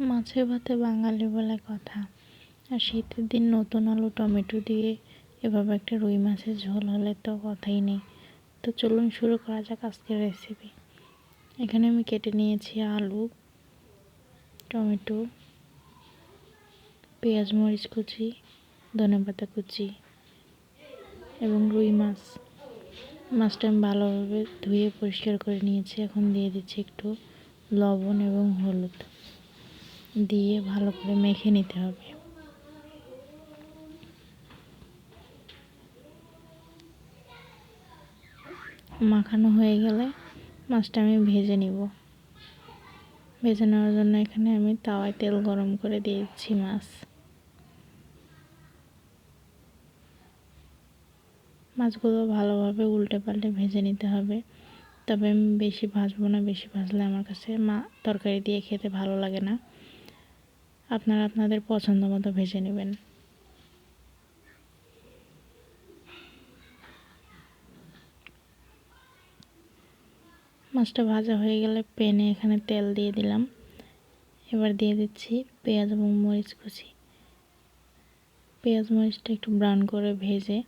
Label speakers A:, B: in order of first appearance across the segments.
A: মাছে ভাতে বাঙালি বলে কথা। আর শীতের দিন নতুন আলু, টমেটো দিয়ে এভাবে একটা রুই মাছের ঝোল হলে তো কথাই নেই। তো চলুন শুরু করা যাক আজকের রেসিপি এখানে আমি কেটে নিয়েছি আলু, টমেটো, পেঁয়াজ মরিচ কুচি ধনেপাতা কুচি এবং রুই মাছ। মাছটা আমি ভালোভাবে ধুয়ে পরিষ্কার করে নিয়েছি। এখন দিয়ে দিচ্ছি একটু লবণ এবং হলুদ। দিয়ে ভালো করে মেখে নিতে হবে। মাখানো হয়ে গেলে মাছটা আমি ভেজে নিব। ভেজে নেওয়ার জন্য এখানে আমি তাওয়ায় তেল গরম করে দিয়েছি মাছ। মাছগুলো ভালোভাবে উল্টে পাল্টে ভেজে নিতে হবে। তবে আমি বেশি ভাজবো না, বেশি ভাজলে আমার কাছে মা তরকারি দিয়ে খেতে ভালো লাগে না। আপনারা আপনাদের পছন্দ মতো ভেজে নেবেন। মাছটা ভাজা হয়ে গেলে প্যানে এখানে তেল দিয়ে দিলাম। এবার দিয়ে দিচ্ছি পেঁয়াজ এবং মরিচ কুচি। পেঁয়াজ মরিচটা একটু ব্রাউন করে ভেজে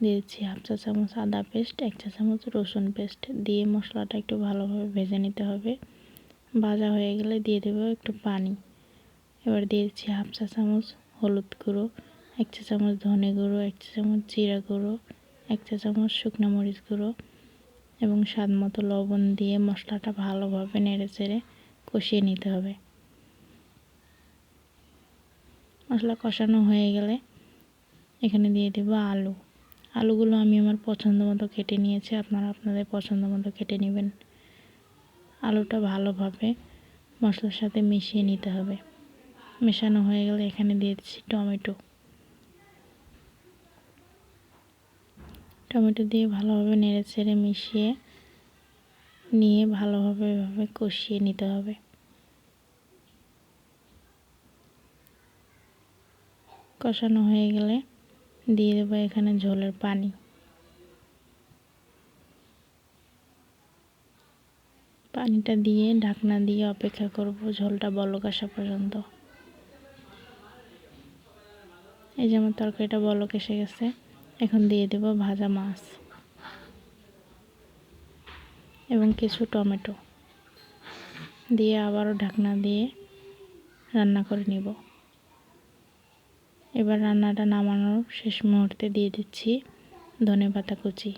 A: দিয়ে দিচ্ছি হাফ চা চামচ আদা পেস্ট, এক চা চামচ রসুন পেস্ট। দিয়ে মশলাটা একটু ভালোভাবে ভেজে নিতে হবে। ভাজা হয়ে গেলে দিয়ে দেবো একটু পানি। এবার দিয়ে দিচ্ছি হাফ চা চামচ হলুদ গুঁড়ো, এক চা চামচ ধনে গুঁড়ো, এক চা চামচ জিরা গুঁড়ো, এক চা চামচ শুকনো মরিচ গুঁড়ো এবং স্বাদ মতো লবণ দিয়ে মশলাটা ভালোভাবে নেড়ে চেড়ে কষিয়ে নিতে হবে। মশলা কষানো হয়ে গেলে এখানে দিয়ে দেব আলু। আলুগুলো আমি আমার পছন্দ মতো কেটে নিয়েছি, আপনারা আপনাদের পছন্দ মতো কেটে নেবেন। আলুটা ভালোভাবে মশলার সাথে মিশিয়ে নিতে হবে। মেশানো হয়ে গেলে এখানে দিয়ে দিচ্ছি টমেটো। টমেটো দিয়ে ভালোভাবে নেড়ে চেড়ে মিশিয়ে নিয়ে ভালোভাবে এভাবে কষিয়ে নিতে হবে। কষানো হয়ে গেলে দিয়ে দেবো এখানে ঝোলের পানি। পানিটা দিয়ে ঢাকনা দিয়ে অপেক্ষা করব ঝোলটা বলক আসা পর্যন্ত। এই যে আমার তরকারিটা বলক এসে গেছে। এখন দিয়ে দেব ভাজা মাছ এবং কিছু টমেটো। দিয়ে আবারও ঢাকনা দিয়ে রান্না করে নিব। এবার রান্নাটা নামানোর শেষ মুহূর্তে দিয়ে দিচ্ছি ধনে পাতা কুচি।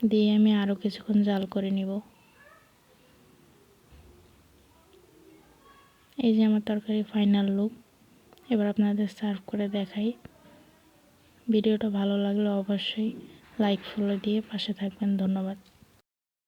A: দিয়ে আমি আরও কিছুক্ষণ জাল করে নিব। এই যে আমার তরকারি ফাইনাল লুক। এবার আপনাদের সার্ভ করে দেখাই। ভিডিওটা ভালো লাগলে অবশ্যই লাইক ফলো দিয়ে পাশে থাকবেন। ধন্যবাদ।